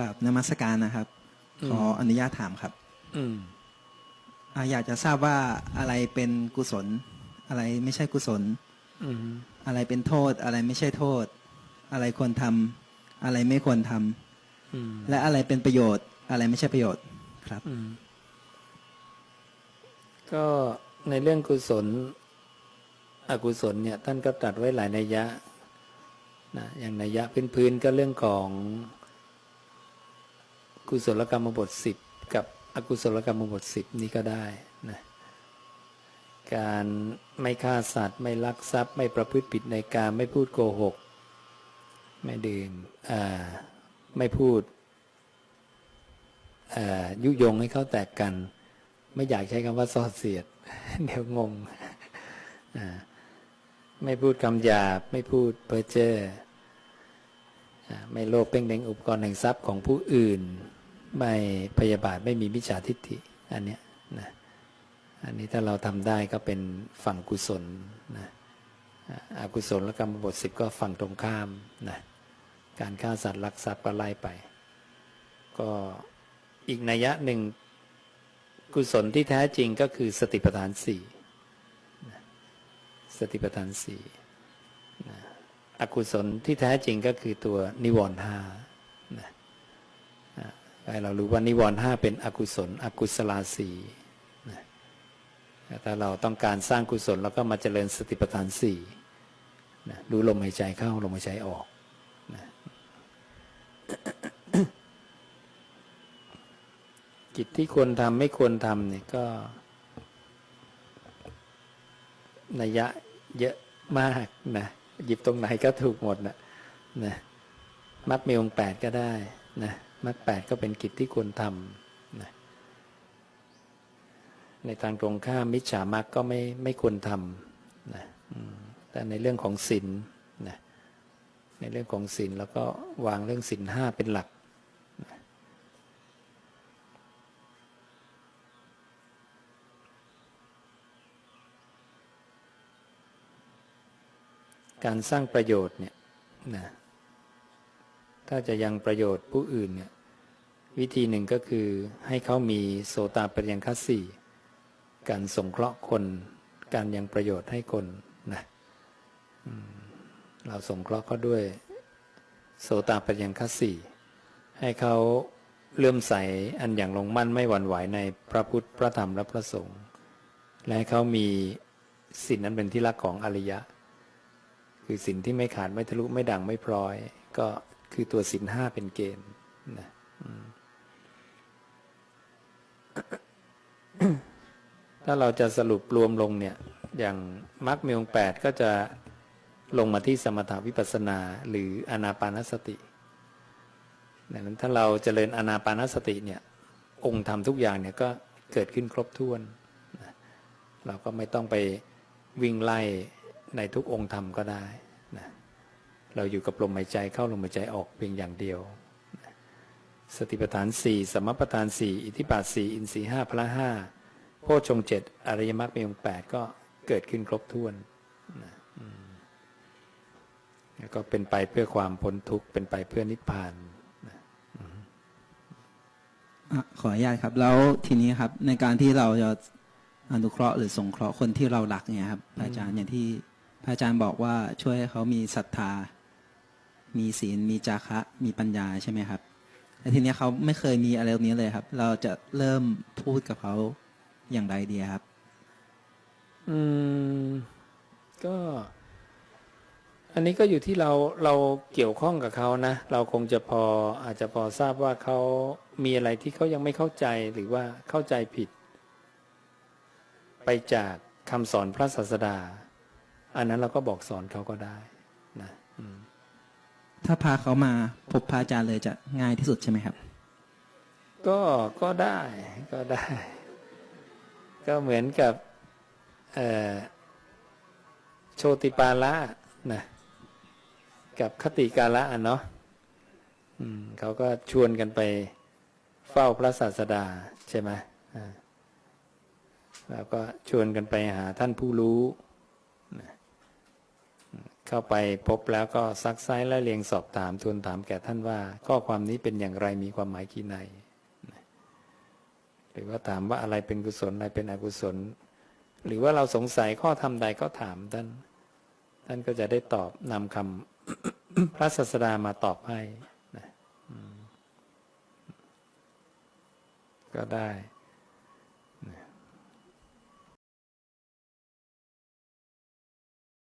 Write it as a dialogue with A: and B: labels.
A: ราบนมัสการนะครับ ขออนุญาตถามครับ
B: อืม
A: อ่าอยากจะทราบว่าอะไรเป็นกุศล อะไรไม่ใช่กุศล
B: อืม
A: อะไรเป็นโทษ อะไรไม่ใช่โทษ อะไรควรทำอะไรไม่ควรทำ
B: อืม
A: และอะไรเป็นประโยชน์ อะไรไม่ใช่ประโยชน์ครับ
B: อืมก็ในเรื่องกุศล อกุศลเนี่ย ท่านก็ตรัดไว้หลายนัยยะนะอย่างนัยยะพื้นๆก็เรื่องของ กุศลกรรมบทสิบกับอกุศลกรรมบทสิบนี่ก็ได้นะการไม่ฆ่าสัตว์ ไม่ลักทรัพย์ ไม่ประพฤติผิดในการไม่พูดโกหก ไม่ดื่มไม่พูดยุยงให้เขาแตกกัน ไม่อยากใช้คำว่าซอเสียด เดี๋ยวงงไม่พูดคำหยาบ ไม่พูดเพ้อเจ้อไม่โลภเพ่งเล็งอุปกรณ์แห่งทรัพย์ของผู้อื่น ไม่พยาบาทไม่มีมิจฉาทิฏฐิอันเนี้ยนะอันนี้ถ้าเราทำได้ก็เป็นฝั่งกุศลนะอากุศลและกรรมบทสิบก็ฝั่งตรงข้ามนะการฆ่าสัตว์ลักทรัพย์ก็ไล่ไป ก็อีกนัยยะหนึ่งกุศลที่แท้จริงก็คือสติปัฏฐานสี่สติปัฏฐานสี่อกุศลที่แท้จริงก็คือตัวนิวรณ์ห้านะ ให้เรารู้ว่านิวรณ์ห้าเป็นอกุศล อกุศลาสีถ้าเราต้องการสร้างกุศลเราก็มาเจริญสติปัฏฐานสี่นะรู้ลมหายใจเข้าลมหายใจออกกิจที่ควรทำไม่ควรทำเนี่ยก็นัยยะเยอะมากนะหยิบตรงไหนก็ถูกหมดนะนะมักมีองค์แปดก็ได้นะ มักแปดก็เป็นกิจที่ควรทำนะในทางตรงข้ามมิจฉามักก็ไม่ไม่ควรทำนะแต่ในเรื่องของศีลนะในเรื่องของศีลแล้วก็วางเรื่องศีลห้าเป็นหลักการสร้างประโยชน์เนี่ยนะ ถ้าจะยังประโยชน์ผู้อื่นเนี่ยวิธีหนึ่งก็คือให้เขามีโสตาปริยังคัสสี่การสงเคราะห์คน การยังประโยชน์ให้คนนะเราสงเคราะห์เขาด้วย โสตาปริยังคัสสี่ให้เขาเลื่อมใสอันอย่างลงมั่นไม่หวั่นไหวในพระพุทธพระธรรมและพระสงฆ์และให้เขามีสิ่งนั้นเป็นที่รักของอริยะ คือสินที่ไม่ขาดไม่ทะลุไม่ด่างไม่พลอย ก็ คือตัวสินห้าเป็นเกณฑ์นะถ้าเราจะสรุปรวมลงเนี่ย อย่างมรรคมีองแปดก็จะลงมาที่สมถาวิปัสนา หรืออนาปานสติดังนั้นถ้าเราเจริญอนาปานสติเนี่ย องค์ธรรมทุกอย่างเนี่ยก็เกิดขึ้นครบถ้วน เราก็ไม่ต้องไปวิ่งไล่ในทุกองค์ธรรมก็ได้นะ เราอยู่กับลมหายใจเข้าลมหายใจออกเพียงอย่างเดียว สติปัฏฐานสี่สมปัฏฐานสี่อิทธิบาทสี่อินทรีห้าพละห้าโพชฌงเจ็ดอริยมรรคมีองค์แปดก็เกิดขึ้นครบถ้วนนะแล้วก็เป็นไปเพื่อความพ้นทุกข์เป็นไปเพื่อนิพพาน
A: ขออนุญาตครับ แล้วทีนี้ครับ ในการที่เราจะอนุเคราะห์หรือสงเคราะห์คนที่เรารักเนี่ยครับพระอาจารย์อย่างที่พระอาจารย์บอกว่าช่วยให้เขามีศรัทธา มีศีลมีจาคะมีปัญญาใช่ไหมครับแต่ทีนี้เขาไม่เคยมีอะไรแบบนี้เลยครับ เราจะเริ่มพูดกับเขาอย่างไรดีครับ
B: อืม ก็ อันนี้ก็อยู่ที่เราเราเกี่ยวข้องกับเขานะ เราคงจะพออาจจะพอทราบว่าเขามีอะไรที่เขายังไม่เข้าใจหรือว่าเข้าใจผิด ไปจากคำสอนพระศาสดา อันนั้นเราก็บอกสอนเขาก็ได้ นะ อืม
A: ถ้าพาเขามาพบพระอาจารย์เลยจะง่ายที่สุดใช่ไหมครับ
B: ก็ก็ได้ก็ได้ ก็เหมือนกับโชติปาละนะกับคติกาละอะเนาะอืมเขาก็ชวนกันไปเฝ้าพระศาสดาใช่ไหมอ่าแล้วก็ชวนกันไปหาท่านผู้รู้ เข้าไปพบแล้วก็ซักไซ้และเรียงสอบถามทูลถามแก่ท่านว่า ข้อความนี้เป็นอย่างไรมีความหมายกี่ในนหรือว่าถามว่าอะไรเป็นกุศลอะไรเป็นอกุศล หรือว่าเราสงสัยข้อธรรมใดก็ถามท่านท่านก็จะได้ตอบนำคำพระศาสดามาตอบให้นะก็ได้